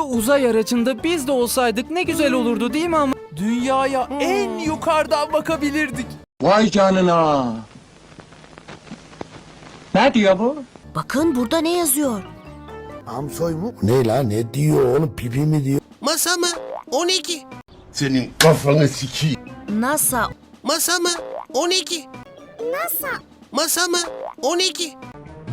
uzay aracında biz de olsaydık ne güzel olurdu değil mi ama? Dünyaya en yukarıdan bakabilirdik. Vay canına. Ne diyor bu? Bakın burada ne yazıyor? Amsoy mu? Ne la ne diyor oğlum pipi mi diyor? Masa mı? 12. Senin kafanı sikeyim. NASA. Masa mı? 12. NASA. Masa mı? 12.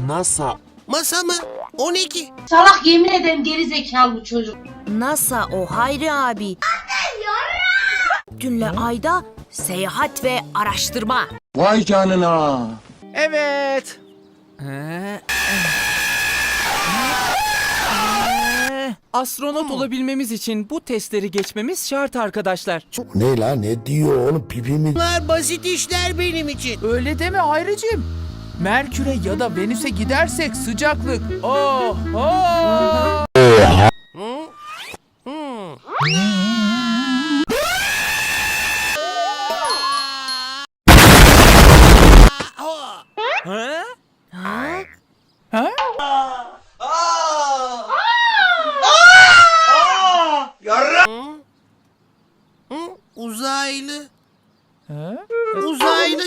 NASA. Masa mı? 12. Salak yemin ederim geri zekalı bu çocuk. NASA o Hayri abi. Dünle ayda seyahat ve araştırma. Vay canına. Evet. Ee, Astronot olabilmemiz için bu testleri geçmemiz şart arkadaşlar. Ne la ne diyor oğlum pipi mi? Bunlar basit işler benim için. öyle deme ayrıcım. Merkür'e ya da Venüs'e gidersek sıcaklık. Oh, oh. Uzaylı. Uzaylı.